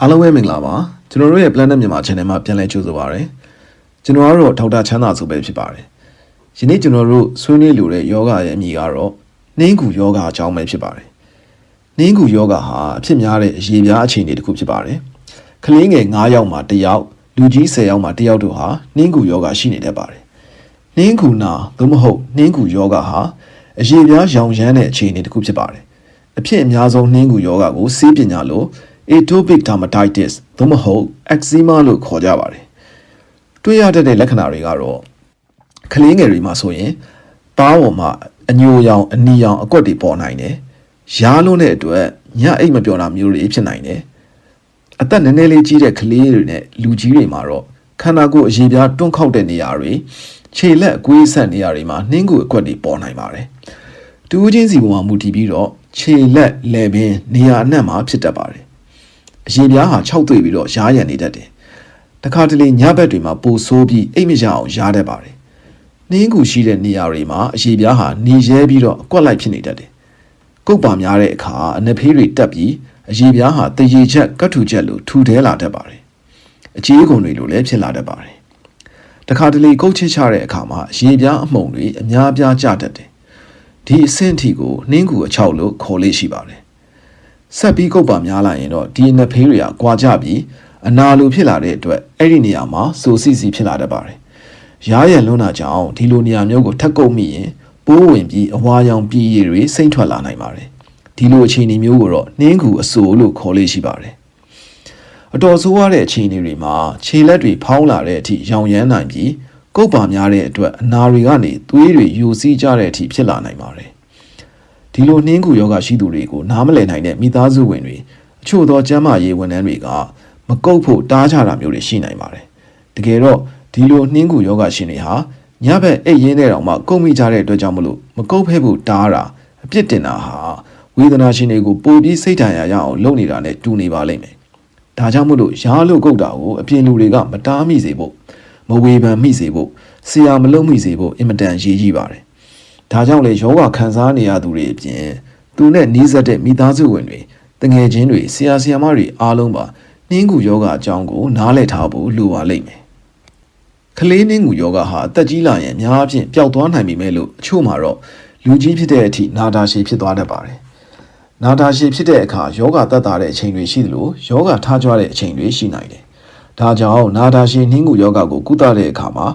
အားလုံးပဲမင်္ဂလာပါကျွန်တော်တို့ရဲ့ Planet မြန်မာ Channel မှာပြန်လည်ကြိုဆိုပါရစေကျွန်တော်ကတော့ဒေါက်တာချမ်းသာဆိုပဲဖြစ်ပါတယ်ယနေ့ကျွန်တော်တို့ဆွေးနွေးလိုတဲ့ယောဂရဲ့အမည်ကတော့နှင်းကူယောဂအကြောင်းပဲဖြစ်ပါတယ်နှင်းကူယောဂဟာအဖြစ်များတဲ့အရေးပြားအခြေအနေတစ်ခုဖြစ်ပါတယ်ကလေးငယ်9ယောက်မှာ1ယောက်လူကြီး10ယောက်မှာ1ယောက်တို့ဟာနှင်းကူယောဂရှိနေတတ်ပါတယ်နှင်းကူနာသို့မဟုတ်နှင်းကူယောဂဟာအရေးပြားရောင်ရမ်းတဲ့အခြေအနေတစ်ခုဖြစ်ပါတယ်အဖြစ်အများဆုံးနှင်းကူယောဂကိုစေးပညာလို့ atopic dermatitis သို့မဟုတ် eczema လို့ခေါ်ကြပါတယ်။တွေ့ရတတ်တဲ့လက္ခဏာတွေကတော့ကလေးငယ်တွေမှာဆိုရင်ပါးပေါ်မှာအညိုရောင်အနီရောင်အကွက်တွေပေါ်နိုင်တယ်။ရားလုံးတဲ့အတွက်ညအိတ်မပြောတာမျိုးတွေဖြစ်နိုင်တယ်။အသက်နည်းနည်းလေးကြီးတဲ့ကလေးတွေနဲ့လူကြီးတွေမှာတော့ခန္ဓာကိုယ်အရေးပြားတွန့်ခေါက်တဲ့နေရာတွေခြေလက်အကွေးဆက်နေရာတွေမှာနှင်းကူအကွက်တွေပေါ်နိုင်ပါတယ်။တူးချင်းစီပေါ်မှာမူတည်ပြီးတော့ခြေလက်လည်ပင်နေရာအနှံ့မှာဖြစ်တတ်ပါတယ်။ အရေပြားဟာခြောက်သွေ့ပြီးတော့ရားရံနေတတ်တယ်။တခါတလေညဘက်တွေမှာပိုဆိုးပြီးအိတ်မရအောင်ရားတတ်ပါတယ်။နှင်းကူရှိတဲ့နေရာတွေမှာအရေပြားဟာหนีရဲပြီးတော့အကွက်လိုက်ဖြစ်နေတတ်တယ်။ကုတ်ပါများတဲ့အခါအနဖေးတွေတက်ပြီးအရေပြားဟာတရေချက်ကတ်ထူချက်လိုထူထဲလာတတ်ပါတယ်။အကြီးအကုန်တွေလိုလည်းဖြစ်လာတတ်ပါတယ်။တခါတလေကုတ်ချစ်ချတဲ့အခါမှာအရေပြားအမှုန်တွေအများအပြားကျတတ်တယ်။ဒီအဆင့်အထိကိုနှင်းကူအချောက်လို့ခေါ်လေးရှိပါတယ်။ ဆက်ပြီးကုတ်ပါများလာရင်တော့ဒီနဖေးတွေကကွာကြပြီးအနာလိုဖြစ်လာတဲ့အတွက်အဲ့ဒီနေရာမှာစိုးစီစီဖြစ်လာတတ်ပါတယ်။ရားရံလွန်းတာကြောင့်ဒီလိုနေရာမျိုးကိုထက်ကုတ်မိရင်ပိုးဝင်ပြီးအဝါရောင်ပြည်ရည်တွေစိမ့်ထွက်လာနိုင်ပါတယ်။ဒီလိုအခြေအနေမျိုးကိုတော့နှင်းကူအဆိုးလို့ခေါ်လေးရှိပါတယ်။အတော်ဆိုးရတဲ့အခြေအနေတွေမှာခြေလက်တွေဖောင်းလာတဲ့အထိရောင်ရမ်းနိုင်ပြီးကုတ်ပါများတဲ့အတွက်အနာတွေကနေသွေးတွေယိုစီးကြတဲ့အထိဖြစ်လာနိုင်ပါတယ်။ ဒီလိုနှင်းကူယောဂရှိသူတွေကိုနားမလည်နိုင်တဲ့မိသားစုဝင်တွေအချို့သောကျန်းမာရေးဝန်ထမ်းတွေကမကုတ်ဖို့တားကြတာမျိုးတွေရှိနိုင်ပါတယ်။တကယ်တော့ဒီလိုနှင်းကူယောဂရှင်တွေဟာညဘက်အိပ်ရင်းတဲ့တောင်မှကုတ်မိကြတဲ့အတွက်ကြောင့်မလို့မကုတ်ဖဲဖို့တားတာအပြစ်တင်တာဟာဝေဒနာရှင်တွေကိုပိုပြီးစိတ်ဓာတ်ရရအောင်လုပ်နေတာနဲ့တူနေပါလိမ့်မယ်။ဒါကြောင့်မို့လို့ရားလို့ကုတ်တာကိုအပြင်လူတွေကမတားမိစေဖို့မဝေဖန်မိစေဖို့ဆရာမလုပ်မိစေဖို့အင်မတန်ရေးကြီးပါတယ်။ ဒါကြောင့်လေယောဂခံစားနေရသူတွေအပြင်သူနဲ့နှီးစပ်တဲ့မိသားစုဝင်တွေတငယ်ချင်းတွေဆရာဆရာမတွေအားလုံးပါနှင်းကူယောဂအကြောင်းကိုနားလည်ထားဖို့လိုပါလိမ့်မယ်။ကလေးနှင်းကူယောဂဟာအသက်ကြီးလာရင်အများအပြားပျောက်သွားနိုင်ပြီမဲ့လို့အချို့မှာတော့လူကြီးဖြစ်တဲ့အထိနာတာရှည်ဖြစ်သွားတတ်ပါတယ်။နာတာရှည်ဖြစ်တဲ့အခါယောဂတက်တာတဲ့အချိန်တွေရှိသလိုယောဂထားကြွတဲ့အချိန်တွေရှိနိုင်တယ်။ဒါကြောင့်နာတာရှည်နှင်းကူယောဂကိုကုသတဲ့အခါမှာ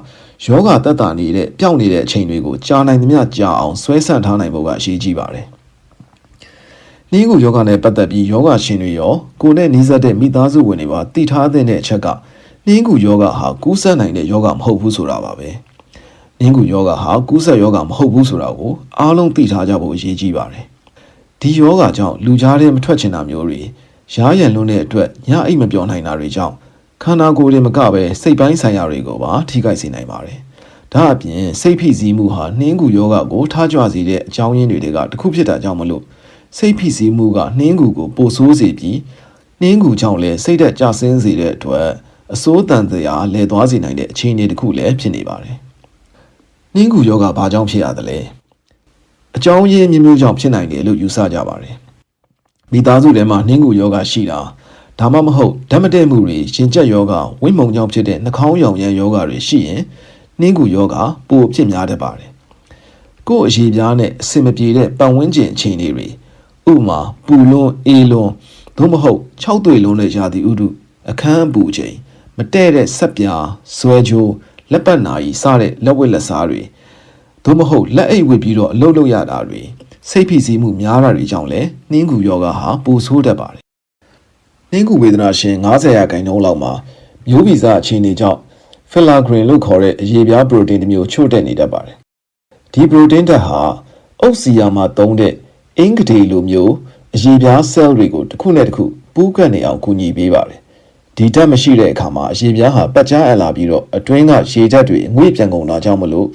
ယောဂတက်တာနေတဲ့ပျောက်နေတဲ့အချိန်တွေကိုကြာနိုင်သမျှကြာအောင်ဆွဲဆန့်ထားနိုင်ဖို့ကအရေးကြီးပါတယ်။နှင်းကူယောဂနဲ့ပတ်သက်ပြီးယောဂရှင်တွေရောကိုယ်နဲ့နှီးစပ်တဲ့မိသားစုဝင်တွေပါတည်ထားတဲ့အချက်ကနှင်းကူယောဂဟာကူးစက်နိုင်တဲ့ယောဂမဟုတ်ဘူးဆိုတာပါပဲ။နှင်းကူယောဂဟာကူးစက်ယောဂမဟုတ်ဘူးဆိုတာကိုအားလုံးသိထားကြဖို့အရေးကြီးပါတယ်။ဒီယောဂကြောင့်လူကြားထဲမထွက်ချင်တာမျိုးတွေရားရံလွန်းတဲ့အတွက်ညအိတ်မပြောနိုင်တာတွေကြောင့် ခန္ဓာကိုယ်တွေမကပဲစိတ်ပိုင်းဆိုင်ရာတွေကိုပါထိခိုက်စေနိုင်ပါတယ်။ဒါအပြင်စိတ်ဖိစီးမှုဟာနှင်းကူယောဂကိုထားကြွစေတဲ့အကြောင်းရင်းတွေကတစ်ခုဖြစ်တာကြောင့်မလို့စိတ်ဖိစီးမှုကနှင်းကူကိုပိုဆိုးစေပြီးနှင်းကူကြောင့်လည်းစိတ်သက်ကြဆင်းစေတဲ့အတွက်အစိုးတန်တရားလဲသွားစေနိုင်တဲ့အခြေအနေတစ်ခုလည်းဖြစ်နေပါတယ်။နှင်းကူယောဂဘာကြောင့်ဖြစ်ရသလဲ။အကြောင်းရင်းမျိုးမျိုးကြောင့်ဖြစ်နိုင်တယ်လို့ယူဆကြပါတယ်။မိသားစုထဲမှာနှင်းကူယောဂရှိတာ ဒါမှမဟုတ်ဓာတ်မတည့်မှုတွေရှင်ကျက်ယောဂဝိမုံကြောင့်ဖြစ်တဲ့နှာခေါင်းရောင်ရမ်းယောဂတွေရှိရင်နှင်းကူယောဂပိုဖြစ်များတတ်ပါတယ်။ကိုယ်အရေးပြားနဲ့အစင်မပြေတဲ့ပတ်ဝန်းကျင်အခြေအနေတွေဥမာပူလွန်းအေးလွန်းသို့မဟုတ်၆တွေ့လုံးတဲ့ရာသီဥတုအခန်းအပူချိန်မတဲ့တဲ့ဆက်ပြားဇွဲကြိုးလက်ပတ်နာရီစတဲ့လက်ဝက်လက်စားတွေသို့မဟုတ်လက်အိတ်ဝစ်ပြီးတော့အလုပ်လုပ်ရတာတွေစိတ်ဖိစီးမှုများတာတွေကြောင့်လည်းနှင်းကူယောဂဟာပိုဆိုးတတ်ပါတယ် နှင်းကူဝေဒနာရှင်90ရာခိုင်နှုန်းလောက်မှာမျိုးဗီဇအခြေအနေကြောင့်ဖီလာဂရင်လို့ခေါ်တဲ့အရေပြားပရိုတင်းတစ်မျိုးချို့တဲ့နေတတ်ပါတယ်။ဒီပရိုတင်းဓာတ်ဟာအုတ်စီယာမှာသုံးတဲ့အင်္ဂဒေလိုမျိုးအရေပြား cell တွေကိုတစ်ခုနဲ့တစ်ခုပူးကပ်နေအောင်ကူညီပေးပါတယ်။ဒီဓာတ်မရှိတဲ့အခါမှာအရေပြားဟာပတ်ကြားအပ်လာပြီးတော့အတွင်းကရေဓာတ်တွေငွေ့ပြန်ကုန်တာကြောင့်မလို့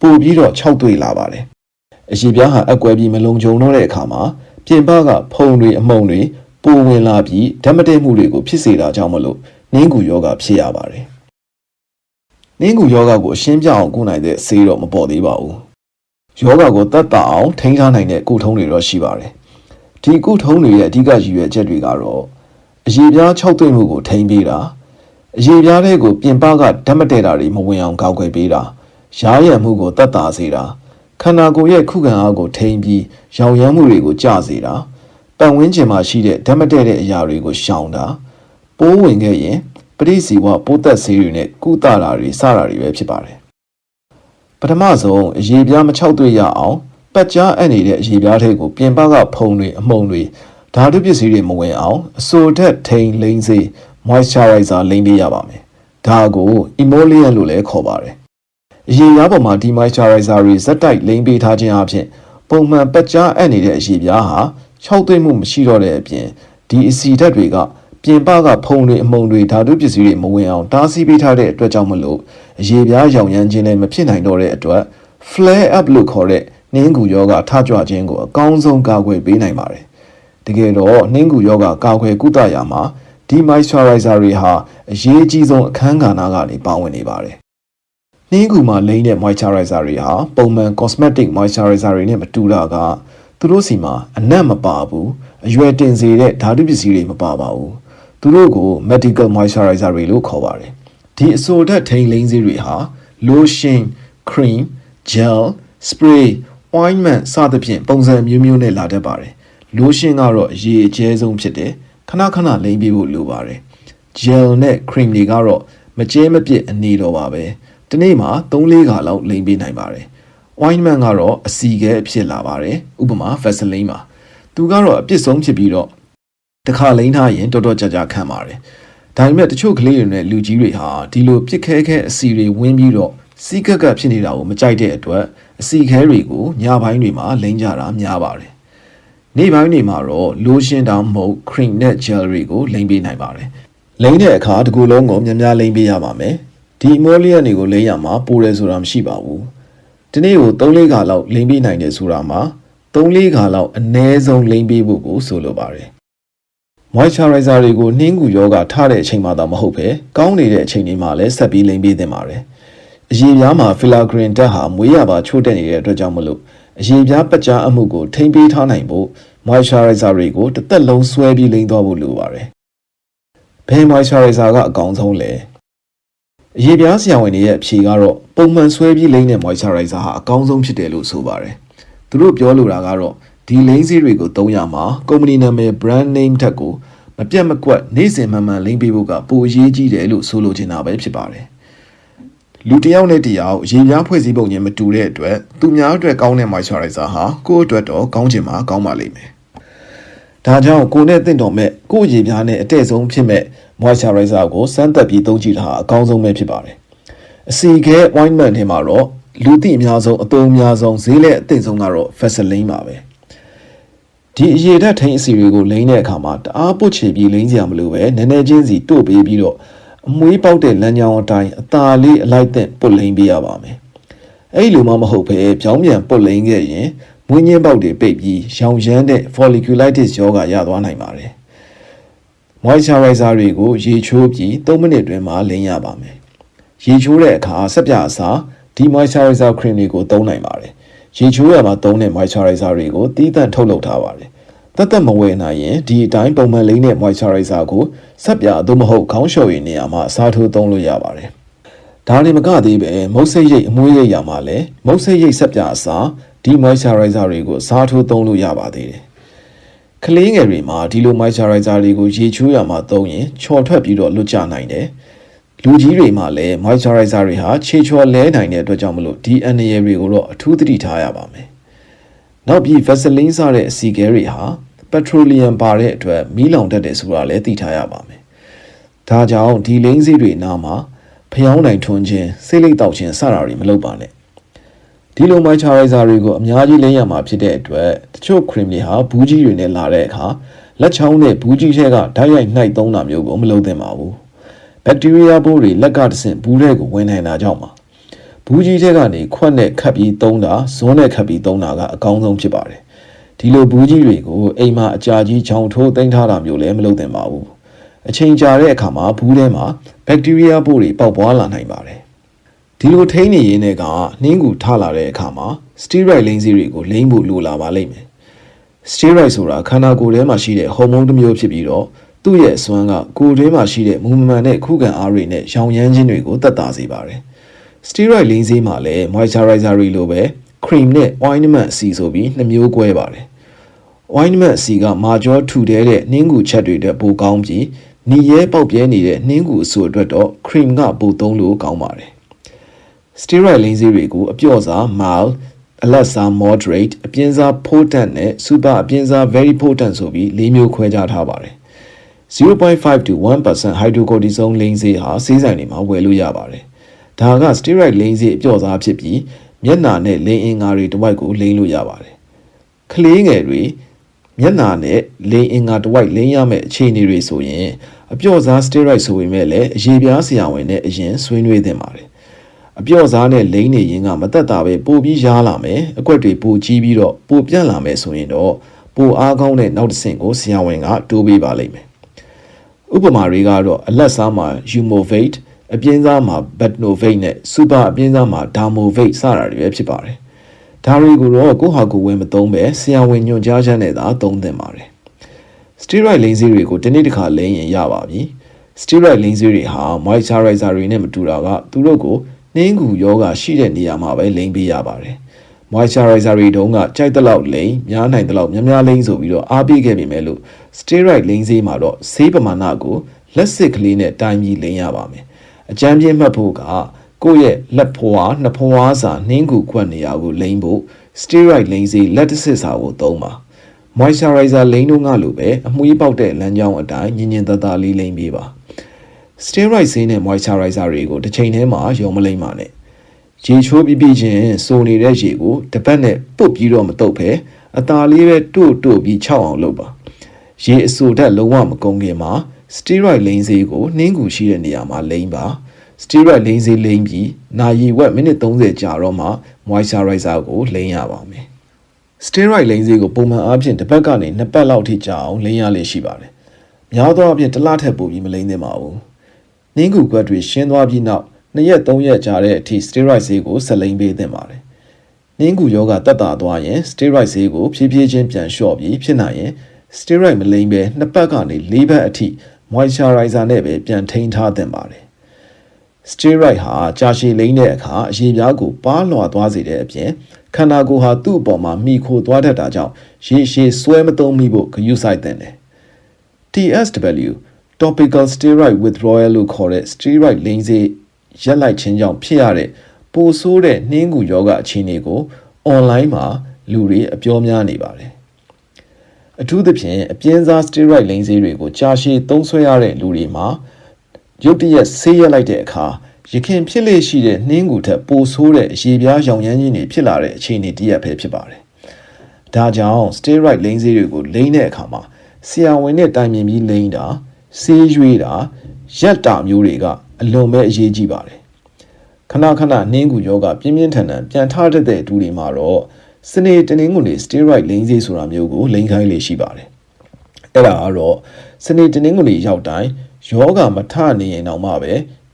ပိုပြီးတော့ခြောက်သွေ့လာပါတယ်။အရေပြားဟာအကွဲပြီးမလုံခြုံတော့တဲ့အခါမှာပြင်ပကဖုံတွေအမုံတွေ ပိုဝင်လာပြီးဓာတ်မတည့်မှုတွေကိုဖြစ်စေတာကြောင့်မလို့နှင်းကူယောဂဖြစ်ရပါတယ်။နှင်းကူယောဂကိုအရှင်းပြအောင်ကုနိုင်တဲ့ဆေးတော့မပေါ်သေးပါဘူး။ယောဂကိုတတ်တာအောင်ထိန်းထားနိုင်တဲ့ကုထုံးတွေတော့ရှိပါတယ်။ဒီကုထုံးတွေရဲ့အဓိကရည်ရွယ်ချက်တွေကတော့အရေပြား၆သွင်းမှုကိုထိန်းပေးတာအရေပြားတွေကိုပြင်ပကဓာတ်မတည့်တာတွေမဝင်အောင်ကောက်ွယ်ပေးတာရားရံမှုကိုတတ်တာစေတာခန္ဓာကိုယ်ရဲ့ခုခံအားကိုထိန်းပြီးရောင်ရမ်းမှုတွေကိုကျစေတာ ပတ်ဝန်းကျင်မှာရှိတဲ့ဓာတ်မတည့်တဲ့အရာတွေကိုရှောင်တာပိုးဝင်ခဲ့ရင်ပရိစီဝပိုးသက်ဆေးတွေနဲ့ကုသတာတွေစတာတွေပဲဖြစ်ပါတယ်ပထမဆုံးအရေပြားမချောက်သွေ့ရအောင်ပတ်ကြားအပ်နေတဲ့အရေပြားတွေကိုပြင်ပကဖုံတွေအမှုံတွေဓာတုပစ္စည်းတွေမဝင်အောင်အဆိုထက်ထိန်လိမ့်စေ moisturizer လိမ့်ပေးရပါမယ်ဒါကို emollient လို့လည်းခေါ်ပါတယ်အရေပြားပေါ်မှာဒီ moisturizer တွေဇက်တိုက်လိမ့်ပေးထားခြင်းအပြင်ပုံမှန်ပတ်ကြားအပ်နေတဲ့အရေပြားဟာ ချောက်သွေ့မှုမရှိတော့တဲ့အပြင်ဒီအစီဓာတ်တွေကပြင်ပကဖုံတွေအမှုံတွေဓာတုပစ္စည်းတွေမဝင်အောင်တားဆီးပေးထားတဲ့အတွက်ကြောင့်မလို့အရေပြားရောင်ရမ်းခြင်းလည်းမဖြစ်နိုင်တော့တဲ့အတွက် flare up လို့ခေါ်တဲ့နှင်းကူယောဂထကြွခြင်းကိုအကောင်းဆုံးကာကွယ်ပေးနိုင်ပါတယ်။တကယ်တော့နှင်းကူယောဂကာကွယ်ကုသရာမှာဒီ moisturizer တွေဟာအရေးအကြီးဆုံးအခန်းကဏ္ဍကနေပါဝင်နေပါတယ်။နှင်းကူမှာလိမ့်တဲ့ moisturizer တွေဟာပုံမှန် cosmetic moisturizer တွေနဲ့မတူတာက သူတို့စီမှာအနံ့မပါဘူးအရွယ်တင်စေတဲ့ဓာတုပစ္စည်းတွေမပါပါဘူး။သူတို့ကို medical moisturizer တွေလို့ခေါ်ပါတယ်။ဒီအဆိုဓာတ်ထိန်လိမ့်စေးတွေဟာ lotion, cream, gel, spray, ointment စသဖြင့်ပုံစံမျိုးမျိုးနဲ့လာတတ်ပါတယ်။ lotion ကတော့အရေးအကျဲဆုံးဖြစ်တယ်။ခဏခဏလိမ့်ပေးဖို့လိုပါတယ်။ gel နဲ့ cream တွေကတော့မကျဲမပြစ်အနေတော့ပါပဲ။ဒီနေ့မှာ3-4ခါလောက်လိမ့်ပေးနိုင်ပါတယ်။ ointment ကတော့အစီခဲအဖြစ်လာပါတယ်။ဥပမာ Vaseline ပါ။သူကတော့အပြစ်ဆုံးဖြစ်ပြီးတော့တစ်ခါလိမ့်ထားရင်တော်တော်ကြာကြာခံပါတယ်။ဒါပေမဲ့တချို့ကလေးတွေနဲ့လူကြီးတွေဟာဒီလိုပြစ်ခဲခဲအစီတွေဝင်ပြီးတော့စီးကက်ကက်ဖြစ်နေတာကိုမကြိုက်တဲ့အတွက်အစီခဲတွေကိုညပိုင်းတွေမှာလိမ့်ကြတာများပါတယ်။နေ့ပိုင်းတွေမှာတော့ lotion တောင်မဟုတ် cream နဲ့ gel တွေကိုလိမ့်ပေးနိုင်ပါတယ်။လိမ့်တဲ့အခါဒီကိုယ်လုံးကိုများများလိမ့်ပေးရပါမယ်။ဒီ emollient တွေကိုလိမ့်ရမှာပိုတယ်ဆိုတာမရှိပါဘူး။ ဒီနေ့ကို3-4ခါလောက်လိမ့်ပေးနိုင်တယ်ဆိုတာမှာ3-4ခါလောက်အနည်းဆုံးလိမ့်ပေးဖို့ကိုဆိုလိုပါတယ်။ moisturizer တွေကိုနှင်းကူယောဂထားတဲ့အချိန်မှသာမဟုတ်ပဲကောင်းနေတဲ့အချိန်တွေမှာလည်းဆက်ပြီးလိမ့်ပေးသင့်ပါတယ်။အရေပြားမှာ filaggrin ဓာတ်ဟာမွေးရပါချို့တက်နေတဲ့အတွက်ကြောင့်မလို့အရေပြားပက်ကြားအမှုကိုထိမ့်ပေးထားနိုင်ဖို့ moisturizer တွေကိုတစ်သက်လုံးဆွဲပြီးလိမ့်သွားဖို့လိုပါတယ်။ဘယ် moisturizer ကအကောင်းဆုံးလဲ။ အရေပြားဆရာဝန်တွေရဲ့အဖြေကတော့ပုံမှန်ဆွဲပြီးလိမ့်တဲ့ moisturizer ဟာအကောင်းဆုံးဖြစ်တယ်လို့ဆိုပါတယ်။သူတို့ပြောလိုတာကတော့ဒီလိမ့်စေးတွေကိုသုံးရမှာကုမ္ပဏီနာမည် brand name ထက်ကိုမပြတ်မကွက်နေ့စဉ်မှန်မှန်လိမ့်ပေးဖို့ကပိုအရေးကြီးတယ်လို့ဆိုလိုချင်တာပဲဖြစ်ပါတယ်။လူတစ်ယောက်နဲ့တစ်ယောက်ရေပြားဖွဲ့စည်းပုံချင်းမတူတဲ့အတွက်သူများအတွက်ကောင်းတဲ့ moisturizer ဟာကိုယ့်အတွက်တော့ကောင်းချင်မှကောင်းပါလိမ့်မယ်။ ဒါကြောင့်ကိုယ်နဲ့တင့်တော်မဲ့ကိုယ့်ရေပြားနဲ့အတဲ့ဆုံးဖြစ်မဲ့ moisturizer ကိုစမ်းသပ်ပြီးသုံးကြည့်တာဟာအကောင်းဆုံးပဲဖြစ်ပါတယ်။အစီခဲ ointment ထဲမှာတော့လူသိအများဆုံးအသုံးအများဆုံးဈေးလက်အသိဆုံးကတော့ Vaseline ပါပဲ။ဒီအရေဓာတ်ထိန်အစီတွေကိုလိမ့်တဲ့အခါမှာတအားပုတ်ချေပြီးလိမ့်စရာမလိုပဲနည်းနည်းချင်းစီတို့ပေးပြီးတော့အမွေးပေါက်တဲ့လမ်းကြောင်းအတိုင်းအသာလေးအလိုက်တဲ့ပုတ်လိမ့်ပေးရပါမယ်။အဲ့လိုမှမဟုတ်ပဲပြောင်းပြန်ပုတ်လိမ့်ခဲ့ရင် မွေးညင်းပေါက်တွေပိတ်ပြီးရောင်ရမ်းတဲ့ folliculitis ရောဂါရသွားနိုင်ပါတယ်။ moisturizer တွေကိုရေချိုးပြီး3မိနစ်အတွင်းမှာလိမ့်ရပါမယ်။ရေချိုးတဲ့အခါဆက်ပြအစားဒီ moisturizer cream တွေကိုသုံးနိုင်ပါတယ်။ရေချိုးရမှာသုံးတဲ့ moisturizer တွေကိုတီးသန့်ထုတ်လုပ်ထားပါတယ်။သက်သက်မဝယ်နိုင်ရင်ဒီအတိုင်းပုံမှန်လိမ့်တဲ့ moisturizer ကိုဆက်ပြသို့မဟုတ်ခေါင်းလျှော်ရည်နေရာမှာအစားထိုးသုံးလို့ရပါတယ်။ဒါနဲ့မကသေးပဲမုတ်ဆိတ်ရိတ်အမွှေးရိတ်ရမှာလည်းမုတ်ဆိတ်ရိတ်ဆက်ပြအစား ဒီ moisturizer တွေကိုအစားထိုးသုံးလို့ရပါသေးတယ်။ကလေးငယ်တွေမှာဒီလို moisturizer တွေကိုရေချိုးရမှာသုံးရင်ချော်ထွက်ပြီးတော့လွတ်ကျနိုင်တယ်။လူကြီးတွေမှာလည်း moisturizer တွေဟာခြေချော်လဲနိုင်တဲ့အတွက်ကြောင့်မလို့ဒီအန်ရယ်တွေကိုတော့အထူးသတိထားရပါမယ်။နောက်ပြီး Vaseline စတဲ့အစီခဲတွေဟာ petroleum ပါတဲ့အတွက်မီးလောင်တတ်တယ်ဆိုတာလည်းသိထားရပါမယ်။ဒါကြောင့်ဒီလိမ့်စီးတွေနားမှာဖျောင်းနိုင်ထွန်းခြင်းစိတ်လိတ်တောက်ခြင်းစတာတွေမလုပ်ပါနဲ့။ ဒီလို moisturizer တွေကိုအများကြီးလိမ့်ရမှာဖြစ်တဲ့အတွက်တချို့ cream တွေဟာဘူးကြီးတွေနဲ့လာတဲ့အခါလက်ချောင်းနဲ့ဘူးကြီးထဲကဓာတ်ရိုက်နှိုက်သုံးတာမျိုးကိုမလုပ်သင့်ပါဘူး။ဘက်တီးရီးယားပိုးတွေလက်ကတဆင့်ဘူးထဲကိုဝင်နိုင်တာကြောင့်ပါ။ဘူးကြီးထဲကနေခွက်နဲ့ခတ်ပြီးသုံးတာဇွန်းနဲ့ခတ်ပြီးသုံးတာကအကောင်းဆုံးဖြစ်ပါတယ်။ဒီလိုဘူးကြီးတွေကိုအိမ်မှာအကြာကြီးချောင်ထိုးသိမ်းထားတာမျိုးလည်းမလုပ်သင့်ပါဘူး။အချိန်ကြာတဲ့အခါမှာဘူးထဲမှာဘက်တီးရီးယားပိုးတွေပေါက်ပွားလာနိုင်ပါတယ်။ ဒီလိုထိန်းနေရင်းနဲ့ကနှင်းကူထလာတဲ့အခါမှာစတီရိုက်လိမ့်စီတွေကိုလိမ့်ဖို့လိုလာပါလိမ့်မယ်။ steroid ဆိုတာခန္ဓာကိုယ်ထဲမှာရှိတဲ့ဟော်မုန်းတစ်မျိုးဖြစ်ပြီးတော့သူ့ရဲ့အစွမ်းကကိုယ်တွင်းမှာရှိတဲ့မူမမှန်တဲ့ခုခံအားတွေနဲ့ရောင်ရမ်းခြင်းတွေကိုတက်တာစေပါတယ်။ steroid လိမ်းဆေးမှာလည်း moisturizer တွေလိုပဲ cream နဲ့ ointment အစီဆိုပြီးနှစ်မျိုး꿰ပါတယ်။ ointment အစီကမာကျောထူတဲတဲ့နှင်းကူချက်တွေအတွက်ပိုကောင်းပြီးနီရဲပေါက်ပြဲနေတဲ့နှင်းကူအဆိုအတွက်တော့ cream ကပိုသုံးလို့ကောင်းပါတယ်။ steroid လိမ်းဆေးတွေကိုအပြော့စား mild အလတ်စား moderate အပြင်းစား potent နဲ့ super အပြင်းစား very potent ဆိုပြီး၄မျိုးခွဲခြားထားပါတယ်0.5 to 1% hydrocortisone လိမ်းဆေးဟာဆေးဆိုင်တွေမှာဝယ်လို့ရပါတယ်။ဒါက steroid လိမ်းဆေးအပျော့စားဖြစ်ပြီးမျက်နာနဲ့လိမ်းအင်္ဂါတွေတစ်ဝိုက်ကိုလိမ်းလို့ရပါတယ်။ကလေးငယ်တွေမျက်နာနဲ့လိမ်းအင်္ဂါတစ်ဝိုက်လိမ်းရမယ့်အခြေအနေတွေဆိုရင်အပျော့စား steroid ဆိုပေမဲ့လည်းအရေးပြားဆရာဝန်နဲ့အရင်ဆွေးနွေးသင့်ပါတယ်။ အပျော့စားနဲ့လိမ်းနေရင်ကမသက်တာပဲပိုပြီးရားလာမယ်အကွက်တွေပိုကြီးပြီးတော့ပိုပြန့်လာမယ်ဆိုရင်တော့ပိုအားကောင်းတဲ့နောက်တစ်ဆင့်ကိုဆရာဝန်ကတိုးပေးပါလိမ့်မယ်ဥပမာတွေကတော့အလက်စားမှာ Umovate အပြင်းစားမှာ Betnovate နဲ့ Super အပြင်းစားမှာ Darmovate စတာတွေပဲဖြစ်ပါတယ်။ဒါတွေကိုတော့ကိုယ့်ဟာကိုယ်ဝင်မသုံးပဲဆရာဝန်ညွှန်ကြားချက်နဲ့သာသုံးသင့်ပါတယ်။ Steroid လိမ်းဆေးတွေကိုတစ်နေ့တစ်ခါလိမ်းရင်ရပါပြီ။ Steroid လိမ်းဆေးတွေဟာ moisturizer တွေနဲ့မတူတာကသူတို့ကို နှင်းကူယောဂရှိတဲ့နေရာမှာပဲလိမ်းပေးရပါတယ်။ moisturizer တွေတုန်းကကြိုက်တဲ့လောက်လိမ်းများနိုင်တဲ့လောက်များများလိမ်းဆိုပြီးတော့အားပေးခဲ့ပေမဲ့လို့ steroid လိမ်းဆေးမှာတော့ဆေးပမာဏကိုလက်စစ်ကလေးနဲ့တိုင်ပြီးလိမ်းရပါမယ်အကြမ်းပြင်းမှတ်ဖို့ကကိုယ့်ရဲ့လက်ဖွာနှစ်ဖွာစာနှင်းကူခွက်နေရာကိုလိမ်းဖို့ steroid လိမ်းဆေးလက်တစ်စစ်စာကိုသုံးပါ moisturizer လိမ်းတော့ငါလိုပဲအမွှေးပေါက်တဲ့လမ်းကြောင်းအတိုင်းညင်ညင်သာသာလေးလိမ်းပေးပါ steroid ဆေးနဲ့ moisturizer တွေကိုတစ်ချိန်တည်းမှာရောမလိမ့်ပါနဲ့ရေချိုးပြီးပြီးချင်းစိုးနေတဲ့ရေကိုတပတ်နဲ့ပုတ်ပြီးတော့မတုတ်ဖဲအသာလေးပဲတို့တို့ပြီးခြောက်အောင်လုပ်ပါရေအဆူဓာတ်လုံးဝမကုန်ခင်မှာ steroid လိမ်းဆေးကိုနှင်းကူရှိတဲ့နေရာမှာလိမ်းပါ steroid လိမ်းဆေးလိမ်းပြီးနာရီဝက်မိနစ်30ကြာတော့မှ moisturizer ကိုလိမ်းရပါမယ် steroid လိမ်းဆေးကိုပုံမှန်အားဖြင့်တစ်ပတ်ကနေနှစ်ပတ်လောက်ထိကြာအောင်လိမ်းရလေရှိပါတယ်များသောအားဖြင့်တစ်လထက်ပိုပြီးမလိမ်းသင့်ပါဘူး နှင်းကူကွက်တွေရှင်းသွားပြီးနောက်နှစ်ရက်သုံးရက်ကြာတဲ့အထိ steroid ဆေးကိုဆက်လိမ်းပေးသင့်ပါတယ်နှင်းကူယောဂတက်တာသွားရင် steroid ဆေးကိုဖြည်းဖြည်းချင်းပြန်လျှော့ပြီးဖြစ်နိုင်ရင် steroid မလိမ့်ပဲနှစ်ပတ်ကနေ၄ပတ်အထိ moisturizer နဲ့ပဲပြန်ထိန်းထားသင့်ပါတယ် steroid ဟာကြာရှည်လိမ့်တဲ့အခါအရေပြားကိုပါးလွှာသွားစေတဲ့အပြင်ခန္ဓာကိုယ်ဟာသူ့အပေါ်မှာမိခိုသွားတတ်တာကြောင့်ရေရှည်ဆွဲမသုံးမိဖို့ဂရုစိုက်သင့်တယ် TSW topical steroid withdrawal လို့ခေါ်တဲ့ steroid လိမ့်စေရက်လိုက်ခြင်းကြောင့်ဖြစ်ရတဲ့ပိုဆိုးတဲ့နှင်းကူယောဂအခြေအနေကို online မှာလူတွေအပြောများနေပါတယ်အထူးသဖြင့်အပြင်းစား steroid လိမ်းဆေးတွေကိုကြာရှည်သုံးဆွဲရတဲ့လူတွေမှာရုတ်တရက်ဆေးရက်လိုက်တဲ့အခါရခင်ဖြစ်လေရှိတဲ့နှင်းကူထက်ပိုဆိုးတဲ့အရေပြားရောင်ရမ်းခြင်းတွေဖြစ်လာတဲ့အခြေအနေတရက်ပဲဖြစ်ပါတယ်။ဒါကြောင့် steroid လိမ်းဆေးတွေကိုလိမ်းတဲ့အခါမှာဆရာဝန်နဲ့တိုင်ပင်ပြီးလိမ်းတာ ဆေးရွေးတာရက်တာမျိုးတွေကအလွန်ပဲအရေးကြီးပါတယ်။ခဏခဏနှင်းကူယောဂပြင်းပြင်းထန်ထန်ပြန်ထတတ်တဲ့တူတွေမှာတော့စနေတနင်္ဂနွေ steroid လိမ်းဆေးဆိုတာမျိုးကိုလိမ်းခိုင်းလေရှိပါတယ်။အဲ့ဒါကတော့စနေတနင်္ဂနွေရောက်တိုင်းယောဂမထနေရင်တော့မှပဲ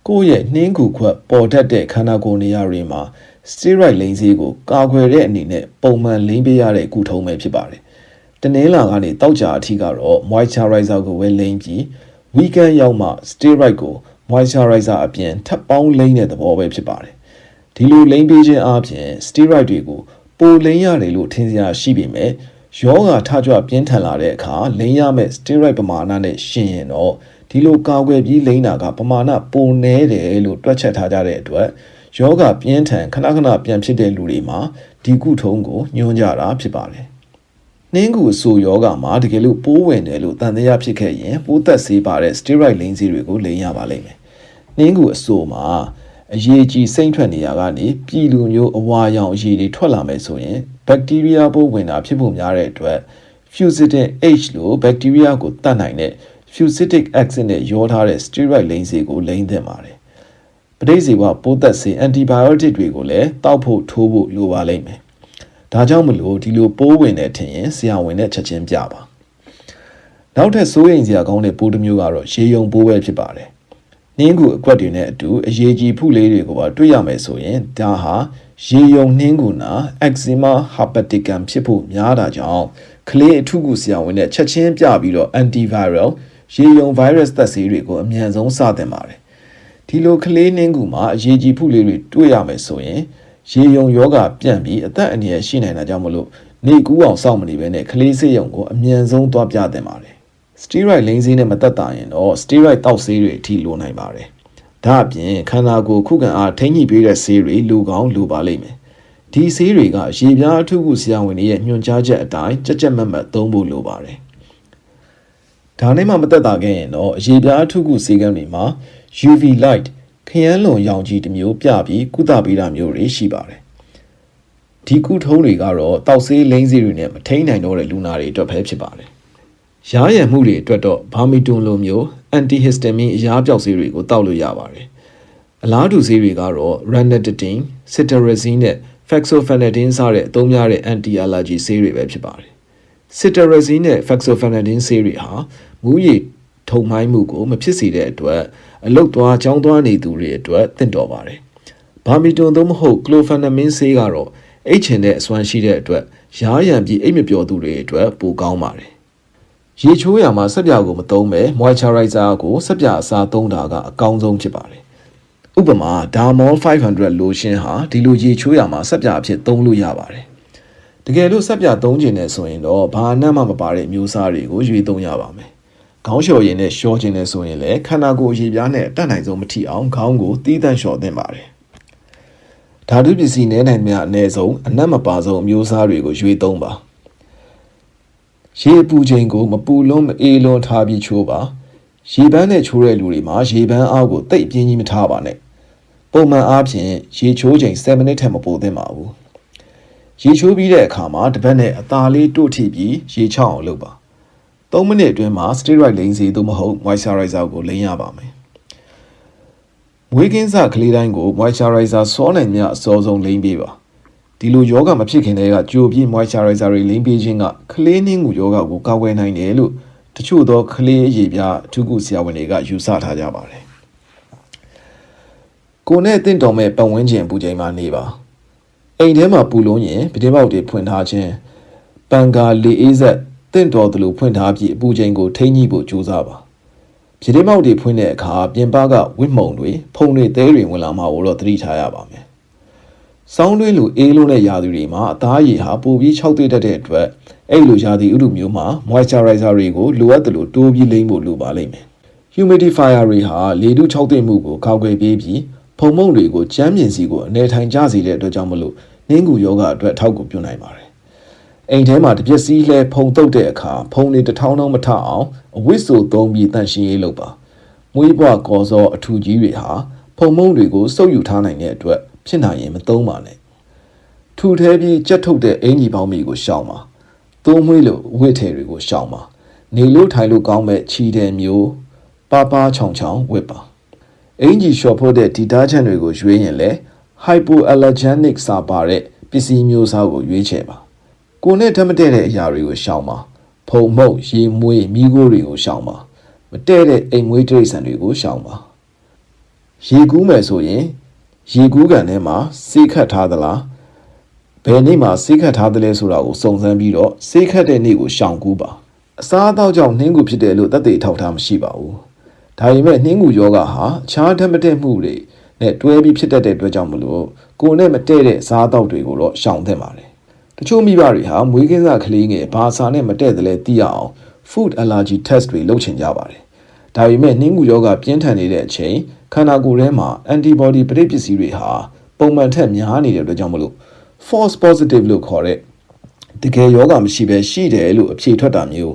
ကိုယ့်ရဲ့နှင်းကူခွက်ပေါ်တတ်တဲ့ခန္ဓာကိုယ်နေရာတွေမှာ steroid လိမ်းဆေးကိုကာကွယ်တဲ့အနေနဲ့ပုံမှန်လိမ်းပေးရတဲ့ကုထုံးပဲဖြစ်ပါတယ်။တနင်္လာကနေတောက်ကြအထိကတော့ moisturizer ကိုဝယ်လိမ်းပြီး weekend ရောက်မှ steroid ကို moisturizer အပြင်ထပ်ပေါင်းလိမ်းတဲ့သဘောပဲဖြစ်ပါတယ်။ဒီလိုလိမ်းပေးခြင်းအပြင် steroid တွေကိုပိုလိမ်းရတယ်လို့ထင်စရာရှိပေမဲ့ယောဂါထကြွပြင်းထန်လာတဲ့အခါလိမ်းရမယ့် steroid ပမာဏနဲ့ရှင်ရင်တော့ဒီလိုကာကွယ်ပြီးလိမ်းတာကပမာဏပိုနည်းတယ်လို့တွက်ချက်ထားကြတဲ့အတွက်ယောဂပြင်းထန်ခဏခဏပြန်ဖြစ်တဲ့လူတွေမှာဒီကုထုံးကိုညွှန်းကြတာဖြစ်ပါတယ်။ နှင်းကူအဆိုယောဂမှာတကယ်လို့ပိုးဝင်တယ်လို့တန်တရားဖြစ်ခဲ့ရင်ပိုးသက်ဆေးပါတဲ့ steroid လိမ်းဆေးတွေကိုလိမ်းရပါလိမ့်မယ်။နှင်းကူအဆိုမှာအရေးကြီးစိမ့်ထွက်နေရကနေပြည်လူမျိုးအဝါရောင်အရေးတွေထွက်လာမယ်ဆိုရင်ဘက်တီးရီးယားပိုးဝင်တာဖြစ်ဖို့များတဲ့အတွက် fusitin H လို့ဘက်တီးရီးယားကိုတတ်နိုင်တဲ့ fusidic acid နဲ့ရောထားတဲ့ steroid လိမ်းဆေးကိုလိမ်းသင့်ပါတယ်။ပဋိဇေဝပိုးသက်ဆေး antibiotic တွေကိုလည်းတောက်ဖို့ထိုးဖို့လိုပါလိမ့်မယ်။ ဒါကြောင့်မလို့ဒီလိုပိုးဝင်တဲ့ထင်ရင်ဆရာဝန်နဲ့ချက်ချင်းပြပါ။နောက်ထပ်စိုးရိမ်စရာကောင်းတဲ့ပိုးတစ်မျိုးကတော့ရေယုံပိုးပဲဖြစ်ပါတယ်။နှင်းကူအကွက်တွေနဲ့အတူအရေးကြီးဖုလေးတွေကိုပါတွေ့ရမယ်ဆိုရင်ဒါဟာရေယုံနှင်းကူနာ eczema herpeticum ဖြစ်ဖို့များတာကြောင့်ကလေးအထုကူဆရာဝန်နဲ့ချက်ချင်းပြပြီးတော့ antiviral ရေယုံ virus သက်ဆေးတွေကိုအမြန်ဆုံးစတင်ပါတယ်ဒီလိုကလေးနှင်းကူမှာအရေးကြီးဖုလေးတွေတွေ့ရမယ်ဆိုရင် ရေယုံယောဂပြန့်ပြီးအသက်အန္တရာယ်ရှိနိုင်တာကြောင့်မလို့နေကူးအောင်စောင့်မနေဘဲနဲ့ကလေးဆေးရုံကိုအမြန်ဆုံးသွားပြတင်ပါတယ်စတီရိုက်လိန်းဆေးနဲ့မသက်တာရင်တော့စတီရိုက်တောက်ဆေးတွေအထိလိုနိုင်ပါတယ်ဒါအပြင်ခန္ဓာကိုယ်ခုခံအားထိန်းညှိပေးတဲ့ဆေးတွေလူကောင်းလူပါလိမ့်မယ်ဒီဆေးတွေကရေပြားအထုခုဆရာဝန်တွေရဲ့ညွှန်ကြားချက်အတိုင်းကြက်ကြက်မတ်မတ်သုံးဖို့လိုပါတယ်ဒါနဲ့မှမသက်တာခဲ့ရင်တော့ရေပြားအထုခုဆေးကမ်းတွေမှာ UV light ခရမ်းလွန်ရောင်ကြီးတစ်မျိုးပြပြီးကုသပေးတာမျိုးတွေရှိပါတယ်ဒီကုထုံးတွေကတော့တောက်ဆေးလိမ့်စီတွေနဲ့မထိန်နိုင်တော့တဲ့လူနာတွေအတွက်ပဲဖြစ်ပါတယ်။ရားရံမှုတွေအတွက်တော့ဘာမီတွန်လိုမျိုးအန်တီဟစ်စတမင်အရားပြောက်ဆေးတွေကိုတောက်လို့ရပါတယ်။အလားတူဆေးတွေကတော့ ranitidine, cetirizine နဲ့ fexofenadine စတဲ့အသုံးများတဲ့ anti allergy ဆေးတွေပဲဖြစ်ပါတယ်။ cetirizine နဲ့ fexofenadine ဆေးတွေဟာမူးယစ် ထုံမိုင်းမှုကိုမဖြစ်စေတဲ့အတွက်အလုတ်သွားကြောင်းသွားနေသူတွေအတွက်သင့်တော်ပါတယ်။ဘာမီတွန်သို့မဟုတ် clofenamine ဆေးကတော့အိတ်ချင်တဲ့အစွမ်းရှိတဲ့အတွက်ရားရံပြီးအိတ်မပျော်သူတွေအတွက်ပိုကောင်းပါတယ်။ရေချိုးရမှာစက်ပြာကိုမသုံးပဲ moisturizer ကိုစက်ပြာအစားသုံးတာကအကောင်းဆုံးဖြစ်ပါတယ်။ဥပမာ Dermol 500 lotion ဟာဒီလိုရေချိုးရမှာစက်ပြာအဖြစ်သုံးလို့ရပါတယ်။တကယ်လို့စက်ပြာသုံးကျင်နေဆိုရင်တော့ဘာအနက်မှမပါတဲ့အမျိုးအစားတွေကိုရွေးသုံးရပါမယ်။ ခေါင်းလျှော်ရည်နဲ့လျှော်ခြင်းနဲ့ဆိုရင်လည်းခန္ဓာကိုယ်ရေပြားနဲ့အတက်နိုင်ဆုံးမထိအောင်ခေါင်းကိုတီးတန့်လျှော်သင့်ပါတယ်။ဓာတုပစ္စည်းနဲနိုင်များအနည်းဆုံးအနက်မပါဆုံးအမျိုးအစားတွေကိုရွေးသုံးပါရေပူချိန်ကိုမပူလုံးမအေးလုံးထားပြီးချိုးပါရေပန်းနဲ့ချိုးတဲ့လူတွေမှာရေပန်းအားကိုတိတ်ပြင်းကြီးမထားပါနဲ့ပုံမှန်အားဖြင့်ရေချိုးချိန်7မိနစ်ထက်မပိုသင့်ပါဘူးရေချိုးပြီးတဲ့အခါမှာတစ်ပတ်နဲ့အသာလေးတို့ထိပြီးရေချောင်းအောင်လုပ်ပါ 3မိနစ်အတွင်းမှာ steroid လိမ့်စီသို့မဟုတ် moisturizer ကိုလိမ့်ရပါမယ်မွေးကင်းစကလေးတိုင်းကို moisturizer စောနိုင်မြအစောဆုံးလိမ့်ပေးပါဒီလိုယောဂမဖြစ်ခင်တည်းကကြိုပြီး moisturizer တွေလိမ့်ပေးခြင်းကကလေးနှင်းကူယောဂကိုကာကွယ်နိုင်တယ်လို့တချို့သောကလေးအရေးပြအထူးကုဆရာဝန်တွေကယူဆထားကြပါတယ်ကိုနဲ့တင့်တော်မဲ့ပတ်ဝန်းကျင်ပူချိန်မှာနေပါအိမ်ထဲမှာပူလုံးရင်ပတင်းပေါက်တွေဖွင့်ထားခြင်းပန်ကာလေအေးဆက် တင့်တော်သလိုဖွင့်ထားပြီးအပူချိန်ကိုထိန်းညှိဖို့ကြိုးစားပါပြည်ထောင်မောက်တွေဖွင့်တဲ့အခါပြင်ပကဝစ်မုံတွေဖုံတွေသဲတွေဝင်လာမှာကိုတော့သတိထားရပါမယ်။စောင်းတွင်းလိုအေးလုံးတဲ့ရာသီတွေမှာအသားရည်ဟာပိုပြီးခြောက်သွေ့တတ်တဲ့အတွက်အဲ့လိုရာသီဥတုမျိုးမှာ moisturizer တွေကိုလိုအပ်သလိုတိုးပြီးလိမ့်ဖို့လိုပါလိမ့်မယ်။ humidifier တွေဟာလေထုခြောက်သွေ့မှုကိုကောက်ွယ်ပေးပြီးဖုံမုံတွေကိုကြမ်းမြင်စီကိုအနေထိုင်ကြစေတဲ့အတွက်ကြောင့်မလို့နှင်းကူယောဂအတွက်ထောက်ကူပြုနိုင်ပါတယ် အိမ်ထဲမှာတပြက်စီးလဲဖုံတုတ်တဲ့အခါဖုံတွေတထောင်းထောင်းမထအောင်အဝစ်ဆိုသုံးပြီးတန့်ရှင်းရေးလုပ်ပါမွေးဘွားကော်စောအထူကြီးတွေဟာဖုံမုံတွေကိုစုပ်ယူထားနိုင်တဲ့အတွက်ဖြစ်နိုင်ရင်မသုံးပါနဲ့ထူထဲပြီးကြက်ထုတ်တဲ့အင်ကြီးပေါင်းမီကိုရှောင်ပါသုံးမွေးလို့ဝစ်ထည်တွေကိုရှောင်ပါနေလို့ထိုင်လို့ကောင်းမဲ့ခြီတယ်မျိုးပါပါချောင်ချောင်ဝစ်ပါအင်ကြီးလျှော်ဖို့တဲ့ဒီတာချန်တွေကိုရွေးရင်လည်း hypoallergenic စာပါတဲ့ပစ္စည်းမျိုးစားကိုရွေးချယ်ပါ ကိုနဲ့ဓာတ်မတည့်တဲ့အရာတွေကိုရှောင်ပါဖုံမုတ်ရေမွေးမိခိုးတွေကိုရှောင်ပါမတည့်တဲ့အိမ်မွေးတိရစ္ဆာန်တွေကိုရှောင်ပါရေကူးမယ်ဆိုရင်ရေကူးကန်ထဲမှာစေးခတ်ထားသလားဘယ်နေ့မှာစေးခတ်ထားသလဲဆိုတာကိုစုံစမ်းပြီးတော့စေးခတ်တဲ့နေ့ကိုရှောင်ကူးပါအစားအသောက်ကြောင့်နှင်းကူဖြစ်တယ်လို့သက်သေထောက်ထားမရှိပါဘူးဒါပေမဲ့နှင်းကူယောဂဟာအခြားဓာတ်မတည့်မှုတွေနဲ့တွဲပြီးဖြစ်တတ်တဲ့အတွက်ကြောင့်မလို့ကိုယ်နဲ့မတည့်တဲ့အစားအသောက်တွေကိုတော့ရှောင်သင့်ပါတယ် တချို့မိဘတွေဟာမွေးကင်းစကလေးငယ်ဘာစာနဲ့မတည့်တယ်လဲသိရအောင် food allergy test တွေလုပ်ချင်ကြပါတယ်။ဒါပေမဲ့နှင်းကူယောဂပြင်းထန်နေတဲ့အချိန်ခန္ဓာကိုယ်ထဲမှာ antibody ပရိပစ္စည်းတွေဟာပုံမှန်ထက်များနေတဲ့အတွက်ကြောင့်မလို့ false positive လို့ခေါ်တဲ့တကယ်ယောဂမရှိဘဲရှိတယ်လို့အဖြေထွက်တာမျိုး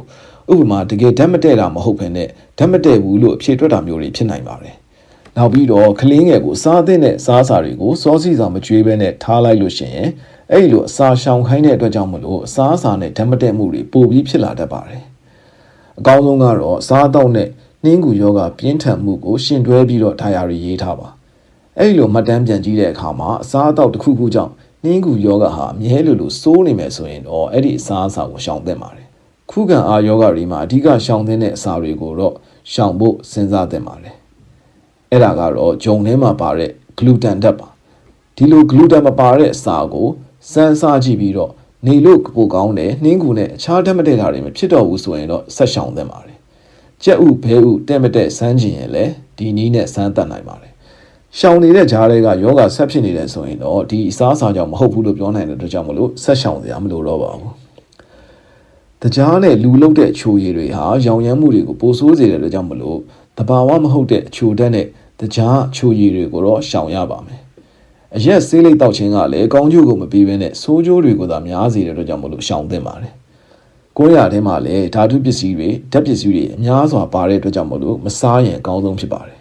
ဥပမာတကယ်ဓာတ်မတည့်တာမဟုတ်ဘဲနဲ့ဓာတ်မတည့်ဘူးလို့အဖြေထွက်တာမျိုးတွေဖြစ်နိုင်ပါတယ်။နောက်ပြီးတော့ကလေးငယ်ကိုစားသင့်တဲ့စားစာတွေကိုစောစီစာမကြွေးဘဲနဲ့ထားလိုက်လို့ရှိရင် အဲ့လိုအစာရှောင်ခိုင်းတဲ့အတွက်ကြောင့်မလို့အစာအစာနဲ့ဓာတ်မတည့်မှုတွေပိုပြီးဖြစ်လာတတ်ပါတယ်။အကောင်းဆုံးကတော့အစာအသောက်နဲ့နှင်းကူယောဂပြင်းထန်မှုကိုရှင်တွဲပြီးတော့ဒါယာရီရေးထားပါ။အဲ့လိုမှတ်တမ်းပြန်ကြည့်တဲ့အခါမှာအစာအသောက်တစ်ခုခုကြောင့်နှင်းကူယောဂဟာအမြဲလိုလိုစိုးနေမယ်ဆိုရင်တော့အဲ့ဒီအစာအစာကိုရှောင်သင့်ပါတယ်။ခုခံအားယောဂတွေမှာအဓိကရှောင်သင့်တဲ့အစာတွေကိုတော့ရှောင်ဖို့စဉ်းစားသင့်ပါတယ်။အဲ့ဒါကတော့ဂျုံထဲမှာပါတဲ့ဂလူတန်ဓာတ်ပါ။ဒီလိုဂလူတန်မပါတဲ့အစာကို စမ်းစားကြည့်ပြီးတော့နေလို့ပိုကောင်းတယ်နှင်းကူနဲ့အခြားဓာတ်မတည့်တာတွေမဖြစ်တော့ဘူးဆိုရင်တော့ဆက်ရှောင်သင့်ပါတယ်ကြက်ဥဘဲဥတဲ့မတဲ့စမ်းကျင်ရင်လည်းဒီနီးနဲ့စမ်းတတ်နိုင်ပါတယ်ရှောင်နေတဲ့ဂျားတွေကယောဂဆက်ဖြစ်နေတယ်ဆိုရင်တော့ဒီအစားအစာကြောင့်မဟုတ်ဘူးလို့ပြောနိုင်တဲ့အတွက်ကြောင့်မလို့ဆက်ရှောင်စရာမလိုတော့ပါဘူးတကြားနဲ့လူလုတ်တဲ့ချိုရည်တွေဟာရောင်ရမ်းမှုတွေကိုပိုဆိုးစေတဲ့အတွက်ကြောင့်မလို့တဘာဝမဟုတ်တဲ့ချိုတက်နဲ့တကြားချိုရည်တွေကိုတော့ရှောင်ရပါမယ် အရက်ဆေးလိပ်တောက်ခြင်းကလည်းကောင်းကျိုးကိုမပြီးဘဲနဲ့ဆိုးကျိုးတွေကိုသာများစေတဲ့အတွက်ကြောင့်မလို့ရှောင်သင့်ပါတယ်ကိုရထဲမှာလည်းဓာတုပစ္စည်းတွေဓာတ်ပစ္စည်းတွေအများစွာပါတဲ့အတွက်ကြောင့်မလို့မစားရင်အကောင်းဆုံးဖြစ်ပါတယ်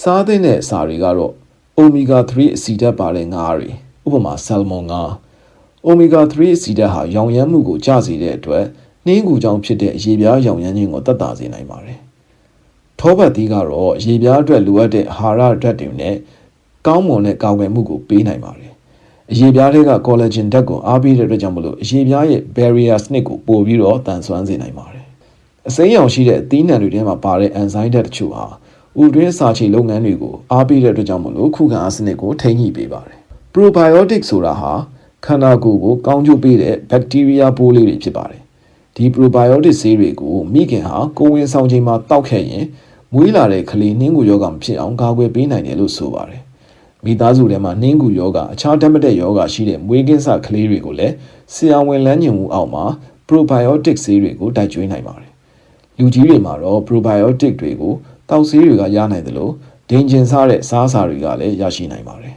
စားတဲ့အစာတွေကတော့ omega 3အဆီဓာတ်ပါတဲ့ငါးတွေဥပမာဆယ်မွန်ငါး omega 3အဆီဓာတ်ဟာရောင်ရမ်းမှုကိုကျစေတဲ့အတွက်နှင်းကူကြောင့်ဖြစ်တဲ့အရေပြားရောင်ရမ်းခြင်းကိုတက်တာစေနိုင်ပါတယ်ထောပတ်သီးကတော့ရေပြားအတွက်လိုအပ်တဲ့အာဟာရဓာတ်တွေနဲ့ ကောင်းမွန်တဲ့ကာကွယ်မှုကိုပေးနိုင်ပါတယ်အရေပြားတွေက collagen ဓာတ်ကိုအားပေးတဲ့အတွက်ကြောင့်မလို့အရေပြားရဲ့ barrier စနစ်ကိုပို့ပြီးတော့တန်ဆွမ်းစေနိုင်ပါတယ်အစိမ်းရောင်ရှိတဲ့အသီးနှံတွေထဲမှာပါတဲ့ enzyme ဓာတ်တချို့ဟာဥတွင်းစာချေလုပ်ငန်းတွေကိုအားပေးတဲ့အတွက်ကြောင့်မလို့ခုခံအားစနစ်ကိုထိန်းညှိပေးပါတယ် probiotic ဆိုတာဟာခန္ဓာကိုယ်ကိုကောင်းကျိုးပေးတဲ့ bacteria ပိုးလေးတွေဖြစ်ပါတယ်ဒီ probiotic ဆေးတွေကိုမိခင်ဟာကိုယ်ဝင်ဆောင်ချိန်မှာတောက်ခဲ့ရင်မွေးလာတဲ့ကလေးနှင်းကူယောဂမဖြစ်အောင်ကာကွယ်ပေးနိုင်တယ်လို့ဆိုပါတယ် မိသားစုထဲမှာနှင်းကူယောဂအခြားဓာတ်မတက်ယောဂရှိတဲ့မွေးကင်းစကလေးတွေကိုလည်းဆရာဝန်လမ်းညွှန်မှုအောက်မှာ probiotic ဆေးတွေကိုတိုက်ကျွေးနိုင်ပါတယ်လူကြီးတွေမှာတော့ probiotic တွေကိုတောက်ဆေးတွေကရနိုင်တယ်လို့ဒင်ဂျင်စားတဲ့စားစာတွေကလည်းရရှိနိုင်ပါတယ်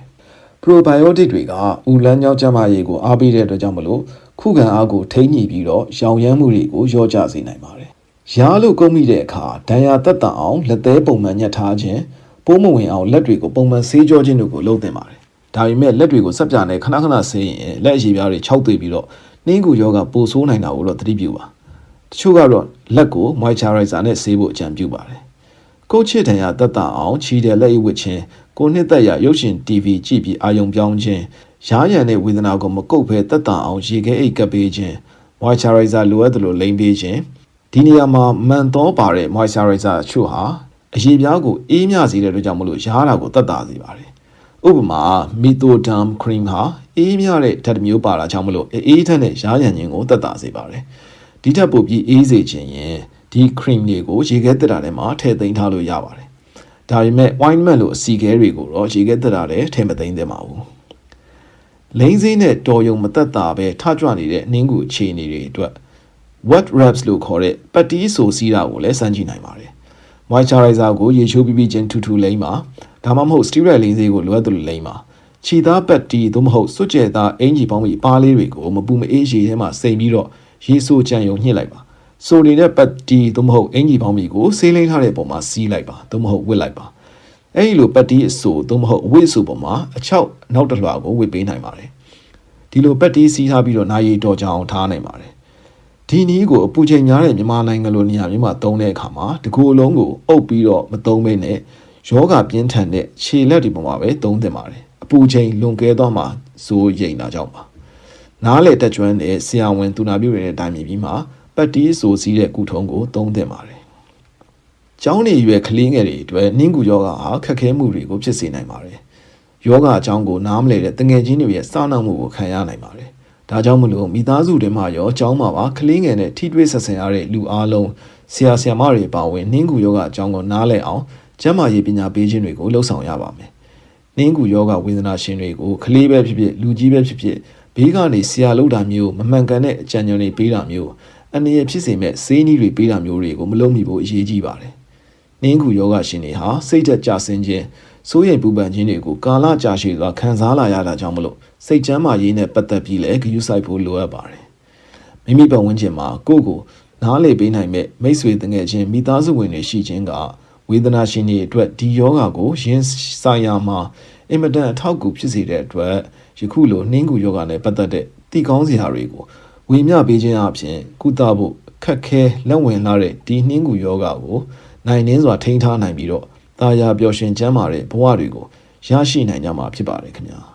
probiotic တွေကဥလန်းကြောင်းကျန်းမာရေးကိုအားပေးတဲ့အတွက်ကြောင့်မလို့ခုခံအားကိုထိန်းညှိပြီးတော့ရောင်ရမ်းမှုတွေကိုလျော့ကျစေနိုင်ပါတယ်။ရားလို့ကုတ်မိတဲ့အခါဒဏ်ရာတက်တအောင်လက်သေးပုံမှန်ညှက်ထားခြင်း ပိုးမဝင်အောင်လက်တွေကိုပုံမှန်ဆေးကြောခြင်းတို့ကိုလုပ်သင့်ပါတယ်။ဒါပေမဲ့လက်တွေကိုစက်ပြနဲ့ခဏခဏဆေးရင်လက်အရည်ပြားတွေခြောက်သွေးပြီးတော့နှင်းကူယောဂပိုဆိုးနိုင်တာကိုတော့သတိပြုပါ။တချို့ကတော့လက်ကို moisturizer နဲ့ဆေးဖို့အကြံပြုပါတယ်။ကိုချစ်တန်ရတက်တအောင်ခြီတဲ့လက်ရဝစ်ခြင်းကိုနှစ်သက်ရရုပ်ရှင် TV ကြည့်ပြီးအာယုံပြောင်းခြင်းရားရံတဲ့ဝေဒနာကိုမကုတ်ဘဲတက်တအောင်ရေခဲအိတ်ကပ်ပေးခြင်း moisturizer လိုအပ်သလိုလိမ့်ပေးခြင်းဒီနေရာမှာမန်တော်ပါတဲ့ moisturizer အချို့ဟာ အရေပြားကိုအေးမြစေတဲ့အတွက်ကြောင့်မလို့ရားတာကိုတက်တာစေပါတယ်ဥပမာ Methodam cream ဟာအေးမြတဲ့ဓာတ်မျိုးပါတာကြောင့်မလို့အေးထက်နဲ့ရားရံခြင်းကိုတက်တာစေပါတယ်ဒီထက်ပိုပြီးအေးစေခြင်းရင်ဒီ cream တွေကိုရေခဲတက်တာထဲမှာထည့်သိမ်းထားလို့ရပါတယ်ဒါပေမဲ့ wine mat လို့အစီခဲတွေကိုတော့ရေခဲတက်တာထဲထည့်မသိမ်းသင့်ပါဘူးလိမ့်စင်းနဲ့တော်ယုံမသက်တာပဲထကြွနေတဲ့နှင်းကူအခြေအနေတွေအတွက် wet wraps လို့ခေါ်တဲ့ပတ်တီးဆိုစီးတာကိုလည်းစမ်းကြည့်နိုင်ပါတယ် moisturizer ကိုရေချိုးပြီးပြီးချင်းထူထူလိမ့်ပါဒါမှမဟုတ် steroid လိမ့်စေးကိုလိုအပ်သလိုလိမ့်ပါခြီသားပတ်တီးသို့မဟုတ်စွတ်ကျဲသားအင်ဂျီပေါင်းပြီးပါးလေးတွေကိုမပူမအေးရေထဲမှာစိမ်ပြီးတော့ရေဆိုကြံယုံညှစ်လိုက်ပါဆိုနေတဲ့ပတ်တီးသို့မဟုတ်အင်ဂျီပေါင်းပြီးကိုဆေးလိမ့်ထားတဲ့ပုံမှာစီးလိုက်ပါသို့မဟုတ်ဝစ်လိုက်ပါအဲ့ဒီလိုပတ်တီးအဆိုသို့မဟုတ်အဝစ်အဆိုပုံမှာအချောက်နောက်တစ်လွှာကိုဝစ်ပေးနိုင်ပါတယ်ဒီလိုပတ်တီးစီးထားပြီးတော့နာရီတော်ကြအောင်ထားနိုင်ပါတယ် ဒီနည်းကိုအပူချိန်များတဲ့မြန်မာနိုင်ငံလိုနေရာမျိုးမှာသုံးတဲ့အခါမှာတကူအလုံးကိုအုပ်ပြီးတော့မသုံးဘဲနဲ့ယောဂပြင်းထန်တဲ့ခြေလက်တွေပေါ်မှာပဲသုံးသင့်ပါတယ်အပူချိန်လွန်ကဲသွားမှစိုးရိမ်တာကြောင့်ပါနားလေတက်ကျွမ်းတဲ့ဆရာဝန်သူနာပြုတွေနဲ့တိုင်ပင်ပြီးမှပတ်တီးဆိုစီးတဲ့ကုထုံးကိုသုံးသင့်ပါတယ်ကျောင်းနေရွယ်ကလေးငယ်တွေအတွက်နှင်းကူယောဂဟာခက်ခဲမှုတွေကိုဖြစ်စေနိုင်ပါတယ်ယောဂအကြောင်းကိုနားမလည်တဲ့တငယ်ချင်းတွေရဲ့စောင့်နှောက်မှုကိုခံရနိုင်ပါတယ် ဒါကြောင့်မလို့မိသားစုတွေမှာရောအကြောင်းမှာပါကလေးငယ်နဲ့ထိတွေ့ဆက်ဆံရတဲ့လူအားလုံးဆရာဆရာမတွေပါဝင်နှင်းကူယောဂအကြောင်းကိုနားလည်အောင်ကျန်းမာရေးပညာပေးခြင်းတွေကိုလှုပ်ဆောင်ရပါမယ်နှင်းကူယောဂဝေဒနာရှင်တွေကိုကလေးပဲဖြစ်ဖြစ်လူကြီးပဲဖြစ်ဖြစ်ဘေးကနေဆရာလုပ်တာမျိုးမမှန်ကန်တဲ့အကြံဉာဏ်တွေပေးတာမျိုးအနေရဖြစ်စေမဲ့စေးနီးတွေပေးတာမျိုးတွေကိုမလုပ်မိဖို့အရေးကြီးပါတယ်နှင်းကူယောဂရှင်တွေဟာစိတ်သက်ကြဆင်းခြင်းစိုးရိမ်ပူပန်ခြင်းတွေကိုကာလကြာရှည်စွာခံစားလာရတာကြောင့်မလို့ စိတ်ချမ်းသာရေးနဲ့ပတ်သက်ပြီးလည်းဂရုစိုက်ဖို့လိုအပ်ပါတယ်မိမိပတ်ဝန်းကျင်မှာကိုယ့်ကိုနားလေပေးနိုင်မဲ့မိတ်ဆွေတငယ်ချင်းမိသားစုဝင်တွေရှိခြင်းကဝေဒနာရှင်တွေအတွက်ဒီယောဂါကိုရင်ဆိုင်ရာမှာအင်မတန်အထောက်အကူဖြစ်စေတဲ့အတွက်ယခုလိုနှင်းကူယောဂါနဲ့ပတ်သက်တဲ့တည်ကောင်းစရာတွေကိုဝေမျှပေးခြင်းအပြင်ကုသဖို့ခက်ခဲလက်ဝင်လာတဲ့ဒီနှင်းကူယောဂါကိုနိုင်နှင်းစွာထိန်းထားနိုင်ပြီးတော့တာယာပျော်ရွှင်ချမ်းသာတဲ့ဘဝတွေကိုရရှိနိုင်ကြမှာဖြစ်ပါတယ်ခင်ဗျာ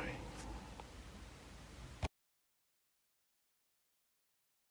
ယ်